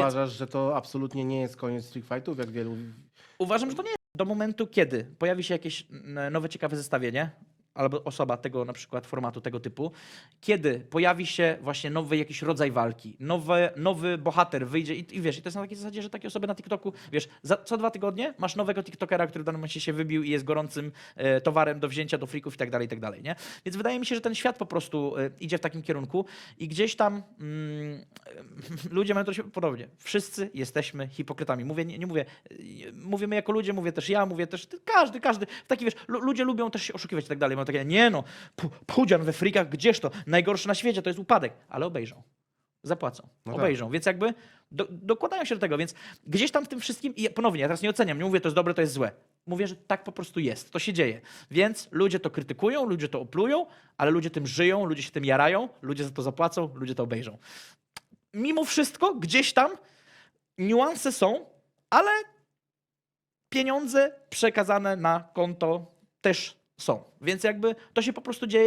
Uważasz, że to absolutnie nie jest koniec Street Fightów, jak wielu... Uważam, że to nie jest do momentu, kiedy pojawi się jakieś nowe, ciekawe zestawienie, albo osoba tego na przykład formatu tego typu, kiedy pojawi się właśnie nowy jakiś rodzaj walki, nowe, nowy bohater wyjdzie i, i wiesz, i to jest na takiej zasadzie, że takie osoby na TikToku, wiesz, za, co dwa tygodnie masz nowego TikTokera, który w danym momencie się wybił i jest gorącym e, towarem do wzięcia do frików i tak dalej, i tak dalej, nie? Więc wydaje mi się, że ten świat po prostu e, idzie w takim kierunku i gdzieś tam mm, ludzie mają to się podobnie. Wszyscy jesteśmy hipokrytami. Mówię, nie, nie mówię, e, mówię my jako ludzie, mówię też ja, mówię też każdy, każdy. Taki wiesz, lu- ludzie lubią też się oszukiwać i tak dalej. Mają takie, nie no, pu- pudzian we frikach, gdzież to? Najgorsze na świecie, to jest upadek. Ale obejrzą. Zapłacą. No tak. obejrzą. Więc jakby do, dokładają się do tego. Więc gdzieś tam w tym wszystkim, i ponownie, ja teraz nie oceniam, nie mówię, to jest dobre, to jest złe. Mówię, że tak po prostu jest. To się dzieje. Więc ludzie to krytykują, ludzie to oplują, ale ludzie tym żyją, ludzie się tym jarają, ludzie za to zapłacą, ludzie to obejrzą. Mimo wszystko, gdzieś tam niuanse są, ale pieniądze przekazane na konto też są. Więc jakby to się po prostu dzieje.